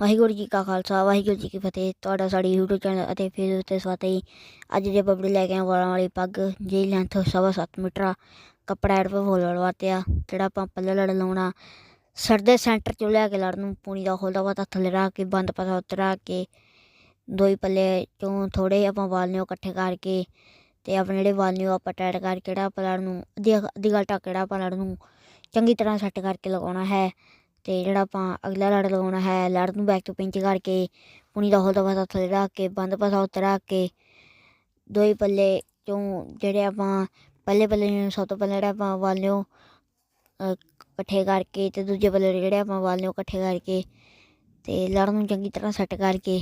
ਵਾਹਿਗੁਰੂ ਜੀ ਕਾ ਖਾਲਸਾ, ਵਾਹਿਗੁਰੂ ਜੀ ਕੀ ਫਤਿਹ। ਤੁਹਾਡਾ ਸਾਡੀ YouTube ਚੈਨਲ ਅਤੇ ਫੇਸਬੁੱਕ ਤੇ ਸਵਾਗਤ ਹੈ ਅੱਜ ਦੇ ਬੱਬੜੀ ਲੈ ਕੇ ਆਏ ਵਾਲਾਂ ਵਾਲੀ ਪੱਗ, ਜਿਹਦੀ ਲੈਂਥ ਸਵਾ ਸੱਤ ਮੀਟਰ ਆ, ਕੱਪੜਾ ਐਡ ਪਾ ਫੋਲ ਲੜਵਾਤੇ ਆ ਜਿਹੜਾ ਆਪਾਂ ਪੱਲੇ ਲੜ ਲਾਉਣਾ, ਸਰ ਦੇ ਸੈਂਟਰ ਚੋਂ ਲੈ ਕੇ ਲੜ ਨੂੰ ਪੂਣੀ ਦਾ ਖੋਲਦਾ ਵਾ ਤਾਂ ਥੱਲੇ ਰੱਖ ਕੇ, ਬੰਦ ਪਤਾ ਉਤਰਾ ਕੇ, ਦੋਈ ਪੱਲੇ ਚੋਂ ਥੋੜੇ ਆਪਾਂ ਵਾਲ ਨੇ ਇਕੱਠੇ ਕਰਕੇ ਤੇ ਆਪਣੇ ਜਿਹੜੇ ਵਾਲ ਨੇ ਆਪਾਂ ਟੈਟ ਕਰਕੇ ਜਿਹੜਾ ਆਪਾਂ ਲੜ ਨੂੰ, ਅੱਧੀ ਅੱਧੀ ਗੱਲ ਟੱਕ ਜਿਹੜਾ ਆਪਾਂ ਲੜ ਨੂੰ ਚੰਗੀ ਤਰ੍ਹਾਂ ਸੈੱਟ ਕਰਕੇ ਲਗਾਉਣਾ ਹੈ। ਤੇ ਜਿਹੜਾ ਆਪਾਂ ਅਗਲਾ ਲੜ ਲਗਾਉਣਾ ਹੈ ਲੜ ਨੂੰ ਬੈਕ ਤੋਂ ਪਿੰਚ ਕਰਕੇ ਪੁਣੀ ਦਾ ਹੋਲ ਦਾ ਪਾਸਾ ਥੱਲੇ ਰੱਖ ਕੇ, ਬੰਦ ਪਾਸਾ ਉੱਤੇ ਰੱਖ ਕੇ, ਦੋਈ ਪੱਲੇ ਚੋਂ ਜਿਹੜੇ ਆਪਾਂ ਪਹਿਲੇ ਪੱਲੇ ਨੂੰ ਸਭ ਤੋਂ ਪਹਿਲਾਂ ਜਿਹੜਾ ਆਪਾਂ ਵਾਲ ਨੂੰ ਇਕੱਠੇ ਕਰਕੇ ਤੇ ਦੂਜੇ ਪੱਲੇ ਜਿਹੜੇ ਆਪਾਂ ਵਾਲ ਨੂੰ ਇਕੱਠੇ ਕਰਕੇ ਤੇ ਲੜ ਨੂੰ ਚੰਗੀ ਤਰ੍ਹਾਂ ਸੈੱਟ ਕਰਕੇ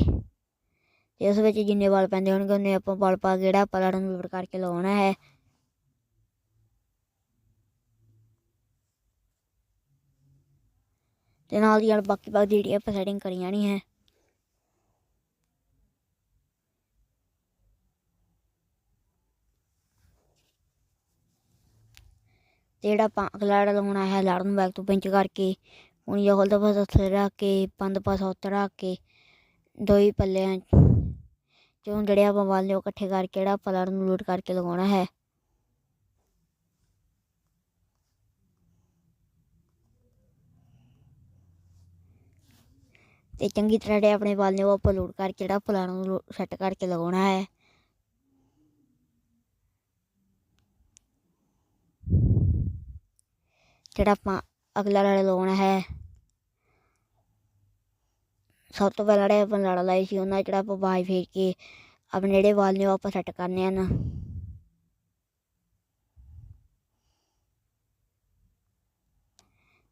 ਤੇ ਉਸ ਵਿੱਚ ਜਿੰਨੇ ਵਾਲ ਪੈਂਦੇ ਹੋਣਗੇ, ਉਹਨੇ ਆਪਾਂ ਵਾਲ ਪਾ ਕੇ ਜਿਹੜਾ ਆਪਾਂ ਲੜ ਨੂੰ ਲੋਡ ਕਰਕੇ ਲਗਾਉਣਾ ਹੈ। ਤੇ ਨਾਲ ਦੀ ਨਾਲ ਬਾਕੀ ਬਾਕੀ ਜਿਹੜੀ ਆਪਾਂ ਸੈਟਿੰਗ ਕਰੀ ਜਾਣੀ ਹੈ। ਤੇ ਜਿਹੜਾ ਆਪਾਂ ਅਗਲਾ ਲਗਾਉਣਾ ਹੈ ਲੜ ਨੂੰ ਬੈਕ ਤੋਂ ਪਿੰਚ ਕਰਕੇ ਹੁਣ ਇਹ ਹੋਲਦਾ ਪਾਸਾ ਥੱਲੇ ਰੱਖ ਕੇ ਪੰਦ ਪਾਸਾ ਉੱਤੇ ਰੱਖ ਕੇ ਦੋਈ ਪੱਲਿਆਂ ਚੋਂ ਜਿਹੜੇ ਆਪਾਂ ਵਾਲ ਨੇ ਉਹ ਇਕੱਠੇ ਕਰਕੇ ਜਿਹੜਾ ਆਪਾਂ ਲੜ ਨੂੰ ਲੋਡ ਕਰਕੇ ਲਗਾਉਣਾ ਹੈ। ਤੇ ਚੰਗੀ ਤਰ੍ਹਾਂ ਜਿਹੜੇ ਆਪਣੇ ਵਾਲ ਨੇ ਉਹ ਆਪਾਂ ਲੋਡ ਕਰਕੇ ਜਿਹੜਾ ਆਪਾਂ ਲੜ ਨੂੰ ਸੈੱਟ ਕਰਕੇ ਲਗਾਉਣਾ ਹੈ। ਜਿਹੜਾ ਆਪਾਂ ਅਗਲਾ ਲੜਾ ਲਗਾਉਣਾ ਹੈ। ਸਭ ਤੋਂ ਪਹਿਲਾਂ ਜਿਹੜੇ ਆਪਾਂ ਲੜਾ ਲਾਈ ਸੀ, ਉਹਨਾਂ ਜਿਹੜਾ ਆਪਾਂ ਬਾਈ ਫੇਰ ਕੇ ਆਪਣੇ ਜਿਹੜੇ ਵਾਲ ਨੇ ਉਹ ਆਪਾਂ ਸੈੱਟ ਕਰਨੇ ਹਨ।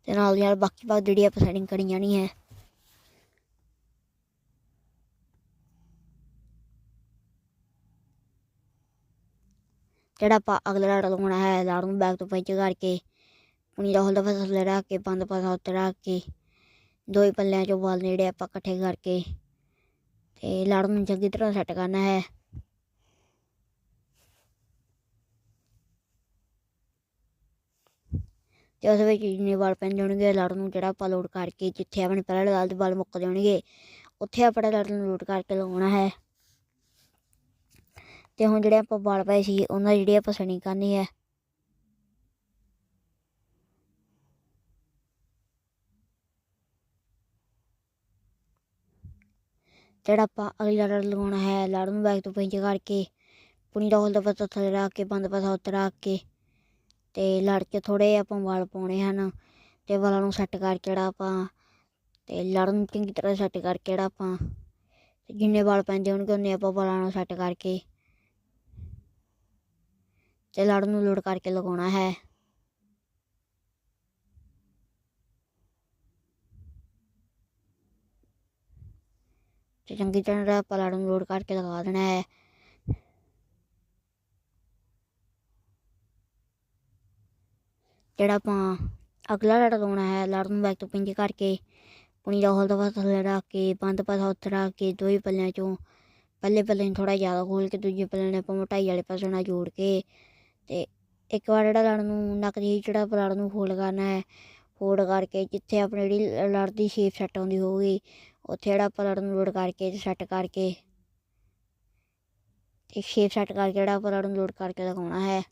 ਤੇ ਨਾਲ ਦੀ ਨਾਲ ਬਾਕੀ ਬਾਕੀ ਜਿਹੜੀ ਆਪਾਂ ਸੈਟਿੰਗ ਕਰੀ ਜਾਣੀ ਹੈ। ਜਿਹੜਾ ਆਪਾਂ ਅਗਲਾ ਲੜ ਲਗਾਉਣਾ ਹੈ ਲੜ ਨੂੰ ਬੈਕ ਤੋਂ ਪਿੰਚ ਕਰਕੇ, ਪੁਣੀ ਦਾ ਹੋਲਦਾ ਪਾਸਾ ਰੱਖ ਕੇ, ਬੰਦ ਪਾਸਾ ਉੱਤੇ ਰੱਖ ਕੇ ਦੋਈ ਪੱਲਿਆਂ ਚੋਂ ਵਾਲ ਨੇੜੇ ਆਪਾਂ ਇਕੱਠੇ ਕਰਕੇ ਤੇ ਲੜ ਨੂੰ ਚੰਗੀ ਤਰ੍ਹਾਂ ਸੈੱਟ ਕਰਨਾ ਹੈ। ਤੇ ਉਸ ਵਿੱਚ ਜਿੰਨੇ ਵਾਲ ਪੈਂਦੇ ਹੋਣਗੇ ਲੜ ਨੂੰ ਜਿਹੜਾ ਆਪਾਂ ਲੋਡ ਕਰਕੇ ਜਿੱਥੇ ਆਪਣੇ ਪਹਿਲਾਂ ਲਾਲ ਦੇ ਵਾਲ ਮੁੱਕ ਜਾਣਗੇ, ਉੱਥੇ ਆਪਾਂ ਲੜ ਨੂੰ ਲੋਡ ਕਰਕੇ ਲਗਾਉਣਾ ਹੈ। ਤੇ ਹੁਣ ਜਿਹੜੇ ਆਪਾਂ ਵਾਲ ਪਏ ਸੀ, ਉਹਨਾਂ ਦੀ ਜਿਹੜੀ ਆਪਾਂ ਸਣੀ ਕਰਨੀ ਹੈ। ਜਿਹੜਾ ਆਪਾਂ ਅਗਲੀ ਲੜ ਲਗਾਉਣਾ ਹੈ, ਲੜ ਨੂੰ ਬੈਕ ਤੋਂ ਪਿੰਚ ਕਰਕੇ, ਪੁਣੀ ਦਾ ਹੋਲਦਾ ਪਾਸਾ ਥੱਲੇ ਰੱਖ ਕੇ, ਬੰਦ ਪਾਸਾ ਉੱਤੇ ਰੱਖ ਕੇ, ਤੇ ਲੜ ਕੇ ਥੋੜੇ ਆਪਾਂ ਵਾਲ ਪਾਉਣੇ ਹਨ, ਤੇ ਵਾਲਾਂ ਨੂੰ ਸੈੱਟ ਕਰਕੇ ਜਿਹੜਾ ਆਪਾਂ, ਤੇ ਲੜ ਨੂੰ ਚੰਗੀ ਤਰ੍ਹਾਂ ਸੈੱਟ ਕਰਕੇ ਜਿਹੜਾ ਆਪਾਂ, ਜਿੰਨੇ ਵਾਲ ਪੈਂਦੇ ਹੋਣਗੇ, ਉਹਨੇ ਆਪਾਂ ਵਾਲਾਂ ਨੂੰ ਸੈੱਟ ਕਰਕੇ ਤੇ ਲੜ ਨੂੰ ਲੋਡ ਕਰਕੇ ਲਗਾਉਣਾ ਹੈ। ਤੇ ਚੰਗੀ ਤਰ੍ਹਾਂ ਆਪਾਂ ਲੜ ਨੂੰ ਲੋਡ ਕਰਕੇ ਲਗਾ ਦੇਣਾ ਹੈ। ਜਿਹੜਾ ਆਪਾਂ ਅਗਲਾ ਲੜ ਲਾਉਣਾ ਹੈ ਲੜ ਨੂੰ ਬੈਕ ਤੋਂ ਪਿੰਜ ਕਰਕੇ ਪੁਣੀ ਦਾ ਹੋਲ ਦਾ ਪਾਸਾ ਥੱਲੇ ਰੱਖ ਕੇ, ਬੰਦ ਪਾਸਾ ਉੱਤੇ ਰੱਖ ਕੇ, ਦੋਈ ਪੱਲਿਆਂ ਚੋਂ ਪਹਿਲੇ ਪੱਲੇ ਨੂੰ ਥੋੜਾ ਜ਼ਿਆਦਾ ਖੋਲ ਕੇ, ਦੂਜੇ ਪੱਲੇ ਨੇ ਆਪਾਂ ਮੋਟਾਈ ਵਾਲੇ ਪਾਸੇ ਨਾਲ ਜੋੜ ਕੇ ਅਤੇ ਇੱਕ ਵਾਰ ਜਿਹੜਾ ਲੜ ਨੂੰ ਨੱਕ ਦੀ ਜਿਹੜਾ ਲੜ ਨੂੰ ਫੋਲਡ ਕਰਨਾ ਹੈ ਫੋਲਡ ਕਰਕੇ ਜਿੱਥੇ ਆਪਣੀ ਜਿਹੜੀ ਲੜ ਦੀ ਸ਼ੇਪ ਸੈੱਟ ਆਉਂਦੀ ਹੋਊਗੀ, ਉੱਥੇ ਜਿਹੜਾ ਆਪਾਂ ਲੜ ਨੂੰ ਲੋਡ ਕਰਕੇ ਤੇ ਸੈੱਟ ਕਰਕੇ, ਤੇ ਸ਼ੇਪ ਸੈੱਟ ਕਰਕੇ ਜਿਹੜਾ ਆਪਾਂ ਲੜ ਨੂੰ ਲੋਡ ਕਰਕੇ ਲਗਾਉਣਾ ਹੈ।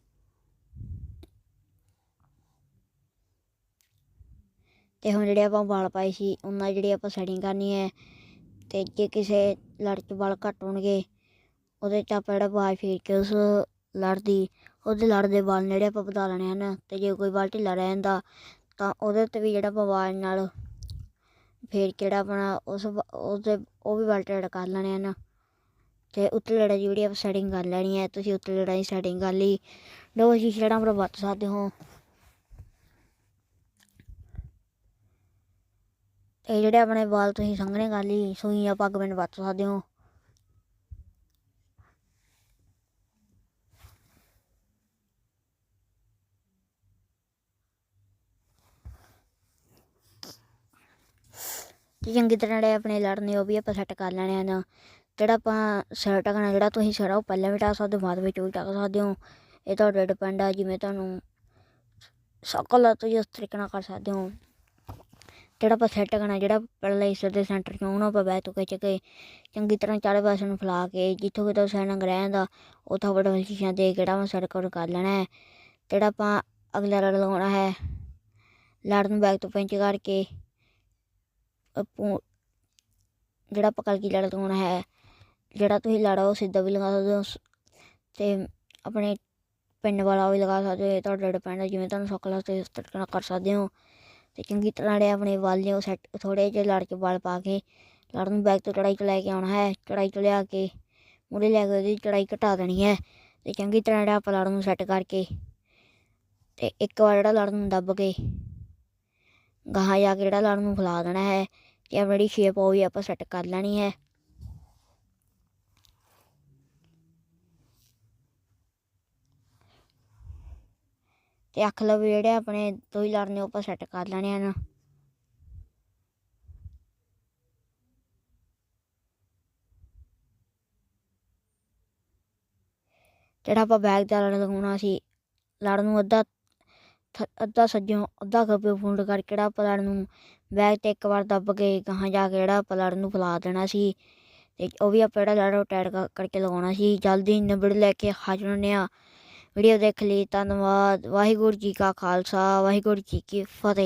ਤੇ ਹੁਣ ਜਿਹੜੇ ਆਪਾਂ ਵਾਲ ਪਾਏ ਸੀ, ਉਹਨਾਂ ਦੀ ਜਿਹੜੀ ਆਪਾਂ ਸੈਟਿੰਗ ਕਰਨੀ ਹੈ, ਤੇ ਜੇ ਕਿਸੇ ਲੜ 'ਚ ਵਾਲ ਘੱਟ ਹੋਣਗੇ, ਉਹਦੇ 'ਚ ਆਪਾਂ ਜਿਹੜਾ ਵਾਲ ਫੇਰ ਕੇ ਉਸ ਲੜ ਦੀ ਉਹਦੇ ਲੜ ਦੇ ਵਾਲ ਜਿਹੜੇ ਆਪਾਂ ਵਧਾ ਲੈਣੇ ਹਨ ਤੇ ਜੇ ਕੋਈ ਵਾਲ ਢਿੱਲਾ ਰਹਿ ਜਾਂਦਾ ਤਾਂ ਉਹਦੇ ਉੱਤੇ ਵੀ ਜਿਹੜਾ ਆਪਾਂ ਵਾਲ ਨਾਲ ਫੇਰ ਕਿਹੜਾ ਆਪਣਾ ਉਸ ਉਹਦੇ, ਉਹ ਵੀ ਵਾਲ ਟੈਡ ਕਰ ਲੈਣੇ ਹਨ। ਤੇ ਉੱਤੇ ਲੜਾ ਜਿਹੜੀ ਆਪਾਂ ਸੈਟਿੰਗ ਕਰ ਲੈਣੀ ਹੈ, ਤੁਸੀਂ ਉੱਤੇ ਲੜਾ ਦੀ ਸੈਟਿੰਗ ਕਰ ਲਈ। ਦੋ ਤੁਸੀਂ ਜਿਹੜਾ ਪਰ ਵਰਤ ਸਕਦੇ ਹੋ। ਤੇ ਜਿਹੜੇ ਆਪਣੇ ਵਾਲ ਤੁਸੀਂ ਸੰਘਣੇ ਕਰ ਲਈ ਸੂਈ ਜਾਂ ਪੱਗ ਬਿੰਨ ਵਰਤ ਸਕਦੇ ਹੋ। ਤੇ ਚੰਗੀ ਤਰ੍ਹਾਂ ਜਿਹੜੇ ਆਪਣੇ ਲੜ ਨੇ ਉਹ ਵੀ ਆਪਾਂ ਸੈੱਟ ਕਰ ਲੈਣੇ ਹਨ ਜਿਹੜਾ ਆਪਾਂ ਸਿਰ ਢੱਕਣਾ ਜਿਹੜਾ ਤੁਸੀਂ ਸਿਰ ਆ, ਉਹ ਪਹਿਲਾਂ ਵੀ ਢੱਕ ਸਕਦੇ ਹੋ, ਬਾਅਦ ਵਿੱਚ ਉਹ ਵੀ ਢੱਕ ਸਕਦੇ ਹੋ। ਇਹ ਤੁਹਾਡੇ ਡਿਪੈਂਡ ਆ, ਜਿਵੇਂ ਤੁਹਾਨੂੰ ਸ਼ਕਲ ਆ, ਤੁਸੀਂ ਉਸ ਤਰੀਕੇ ਨਾਲ ਕਰ ਸਕਦੇ ਹੋ। ਜਿਹੜਾ ਆਪਾਂ ਸੈੱਟ ਕਰਨਾ, ਜਿਹੜਾ ਪਹਿਲਾਂ ਹਿੱਸੇ ਦੇ ਸੈਂਟਰ 'ਚ, ਉਹਨੂੰ ਆਪਾਂ ਬੈਕ ਤੋਂ ਖਿੱਚ ਕੇ, ਚੰਗੀ ਤਰ੍ਹਾਂ ਚਾਰੇ ਪਾਸੇ ਨੂੰ ਫੈਲਾ ਕੇ, ਜਿੱਥੋਂ ਕਿਤੋਂ ਸੈਨੰਗ ਰਹਿ ਜਾਂਦਾ ਉੱਥੋਂ ਬੜਾ ਸ਼ੀਸ਼ਾ ਦੇ ਕੇ ਜਿਹੜਾ ਆਪਾਂ ਸੜਕ ਕਰ ਕਰ ਲੈਣਾ ਹੈ। ਜਿਹੜਾ ਆਪਾਂ ਅਗਲਾ ਲੜ ਲਗਾਉਣਾ ਹੈ ਲੜ ਨੂੰ ਬੈਕ ਤੋਂ ਪਿੰਚ ਕਰਕੇ ਜਿਹੜਾ ਆਪਾਂ ਕਲਕੀ ਲੜ ਲਗਾਉਣਾ ਹੈ, ਜਿਹੜਾ ਤੁਸੀਂ ਲੜ ਉਹ ਸਿੱਧਾ ਵੀ ਲਗਾ ਸਕਦੇ ਹੋ, ਸ- ਤੇ ਆਪਣੇ ਪਿੰਨ ਵਾਲਾ ਵੀ ਲਗਾ ਸਕਦੇ ਹੋ, ਤੁਹਾਡਾ ਡਿਪੈਂਡ ਹੈ, ਜਿਵੇਂ ਤੁਹਾਨੂੰ ਸੌਖਾ ਲੱਗਦਾ ਉਸ ਤਰ੍ਹਾਂ ਕਰ ਸਕਦੇ ਹੋ। ਤੇ ਚੰਗੀ ਤਰ੍ਹਾਂ ਜਿਹੜੇ ਆਪਣੇ ਵਾਲ ਨੇ ਉਹ ਸੈੱਟ ਥੋੜੇ ਜਿਹੇ ਲੜ ਕੇ ਵਾਲ ਪਾ ਕੇ ਲੜ ਨੂੰ ਬੈਕ ਤੋਂ ਚੜਾਈ ਤੋਂ ਲੈ ਕੇ ਆਉਣਾ ਹੈ ਚੜਾਈ ਤੋਂ ਲਿਆ ਕੇ ਮੁੜੇ ਲੈ ਕੇ ਉਹਦੀ ਚੜਾਈ ਘਟਾ ਦੇਣੀ ਹੈ। ਤੇ ਚੰਗੀ ਤਰ੍ਹਾਂ ਜਿਹੜਾ ਆਪਾਂ ਲੜ ਨੂੰ ਸੈੱਟ ਕਰਕੇ ਤੇ ਇੱਕ ਵਾਰ ਜਿਹੜਾ ਲੜ ਨੂੰ ਦੱਬ ਕੇ ਗਾਹਾਂ ਜਾ ਕੇ ਜਿਹੜਾ ਲੜ ਨੂੰ ਫੈਲਾ ਦੇਣਾ ਹੈ। ਤੇ ਜਿਹੜੀ ਸ਼ੇਪ ਉਹ ਵੀ ਆਪਾਂ ਸੈੱਟ ਕਰ ਲੈਣੀ ਹੈ। ਤੇ ਅੱਖ ਲਵ ਜਿਹੜੇ ਆਪਣੇ ਦੋ ਹੀ ਲੜਨੇ ਉਹ ਆਪਾਂ ਸੈੱਟ ਕਰ ਲੈਣੇ ਹਨ ਜਿਹੜਾ ਆਪਾਂ ਬੈਗ ਦਾ ਲੜ ਲਗਾਉਣਾ ਸੀ ਲੜ ਨੂੰ ਅੱਧਾ ਅੱਧਾ ਸੱਜੋਂ ਅੱਧਾ ਖੱਬੇ ਫੁੰਡ ਕਰਕੇ ਜਿਹੜਾ ਪਲੜ ਨੂੰ। ਬੈਗ ਤੇ ਇੱਕ ਵਾਰ ਦੱਬ ਕੇ ਗਾਹਾਂ ਜਾ ਕੇ ਜਿਹੜਾ ਪਲੜ ਨੂੰ ਫੈਲਾ ਦੇਣਾ ਸੀ। ਤੇ ਉਹ ਵੀ ਆਪਾਂ ਜਿਹੜਾ ਲੜ ਟਾਈਟ ਕਰਕੇ ਲਗਾਉਣਾ ਸੀ। ਜਲਦੀ ਨਿਬੜ ਲੈ ਕੇ ਹਾਜ਼ਰ ਹੁੰਦੇ ਹਾਂ ਵੀਡੀਓ ਦੇਖ ਲਈ, ਧੰਨਵਾਦ। ਵਾਹਿਗੁਰੂ ਜੀ ਕਾ ਖਾਲਸਾ, ਵਾਹਿਗੁਰੂ ਜੀ ਕੀ ਫਤਿਹ।